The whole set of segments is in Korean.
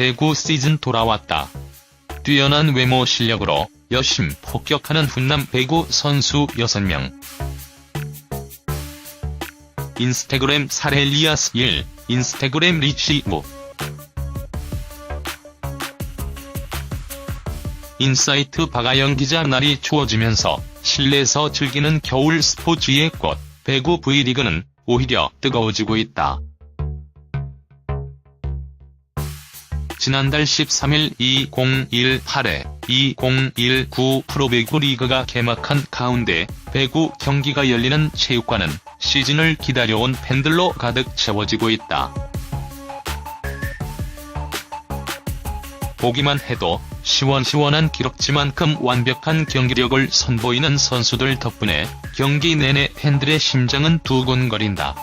배구 시즌 돌아왔다. 뛰어난 외모 실력으로 여심 폭격하는 훈남 배구 선수 6명. 인스타그램 사렐리아스 1, 인스타그램 리치 무. 인사이트 박아영 기자 날이 추워지면서 실내에서 즐기는 겨울 스포츠의 꽃, 배구 V리그는 오히려 뜨거워지고 있다. 지난달 13일 2018회 2019 프로배구 리그가 개막한 가운데 배구 경기가 열리는 체육관은 시즌을 기다려온 팬들로 가득 채워지고 있다. 보기만 해도 시원시원한 기록지만큼 완벽한 경기력을 선보이는 선수들 덕분에 경기 내내 팬들의 심장은 두근거린다.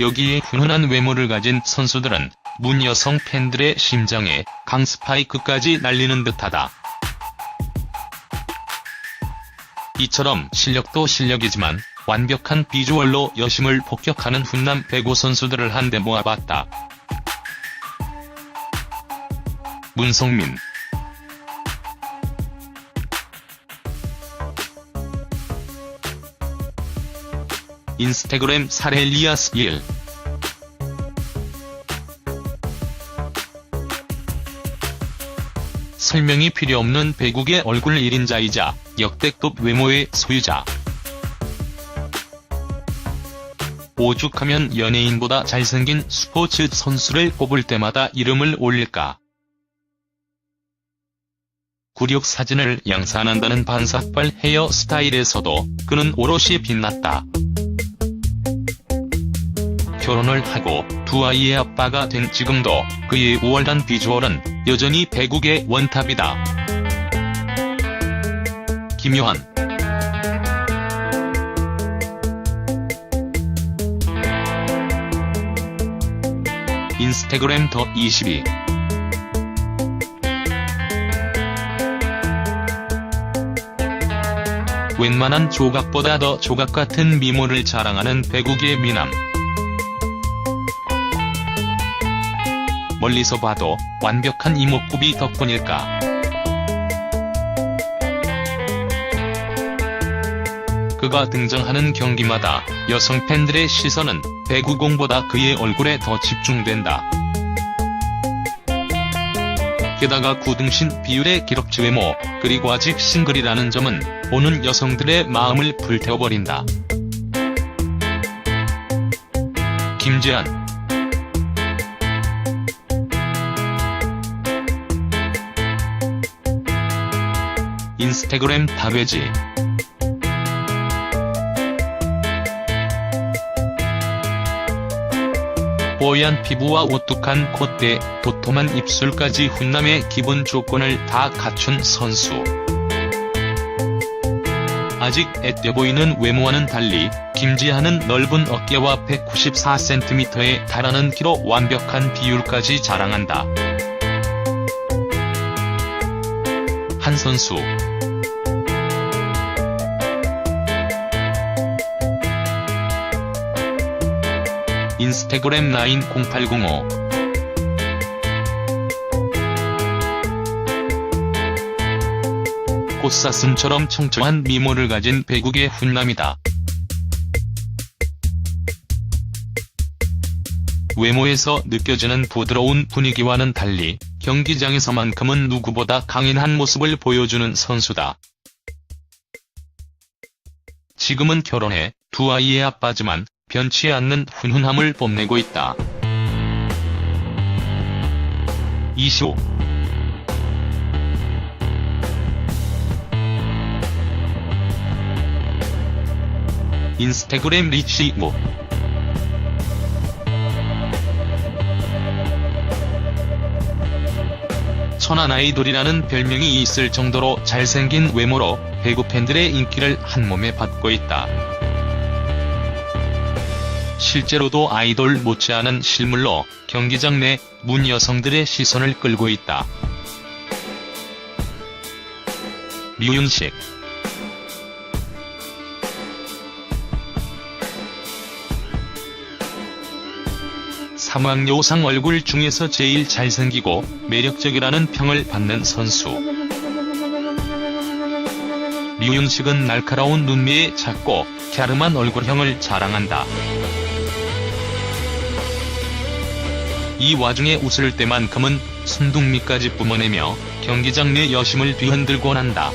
여기에 훈훈한 외모를 가진 선수들은 문 여성 팬들의 심장에 강스파이크까지 날리는 듯하다. 이처럼 실력도 실력이지만 완벽한 비주얼로 여심을 폭격하는 훈남 배구 선수들을 한데 모아봤다. 문성민 인스타그램 사렐리아스 1 설명이 필요 없는 배국의 얼굴 1인자이자 역대급 외모의 소유자. 오죽하면 연예인보다 잘생긴 스포츠 선수를 뽑을 때마다 이름을 올릴까. 구력 사진을 양산한다는 반삭발 헤어스타일에서도 그는 오롯이 빛났다. 결혼을 하고 두 아이의 아빠가 된 지금도 그의 우월한 비주얼은 여전히 배국의 원탑이다. 김요한 인스타그램 더 22 웬만한 조각보다 더 조각 같은 미모를 자랑하는 배국의 미남. 멀리서 봐도 완벽한 이목구비 덕분일까. 그가 등장하는 경기마다 여성 팬들의 시선은 배구공보다 그의 얼굴에 더 집중된다. 게다가 구등신 비율의 기럭지 외모, 그리고 아직 싱글이라는 점은 보는 여성들의 마음을 불태워버린다. 김재한 인스타그램 다괴지 뽀얀 피부와 오뚝한 콧대, 도톰한 입술까지 훈남의 기본 조건을 다 갖춘 선수. 아직 애껴 보이는 외모와는 달리 김지한은 넓은 어깨와 194cm에 달하는 키로 완벽한 비율까지 자랑한다. 한 선수 인스타그램 90805 꽃사슴처럼 청초한 미모를 가진 배국의 훈남이다. 외모에서 느껴지는 부드러운 분위기와는 달리 경기장에서만큼은 누구보다 강인한 모습을 보여주는 선수다. 지금은 결혼해 두 아이의 아빠지만 변치 않는 훈훈함을 뽐내고 있다. 이시오 인스타그램 리치 모 천안 아이돌이라는 별명이 있을 정도로 잘생긴 외모로 배구 팬들의 인기를 한몸에 받고 있다. 실제로도 아이돌 못지않은 실물로 경기장 내 문 여성들의 시선을 끌고 있다. 류윤식 사막여우상 얼굴 중에서 제일 잘생기고 매력적이라는 평을 받는 선수. 류윤식은 날카로운 눈매에 작고 갸름한 얼굴형을 자랑한다. 이 와중에 웃을 때만큼은 순둥미까지 뿜어내며 경기장 내 여심을 뒤흔들곤 한다.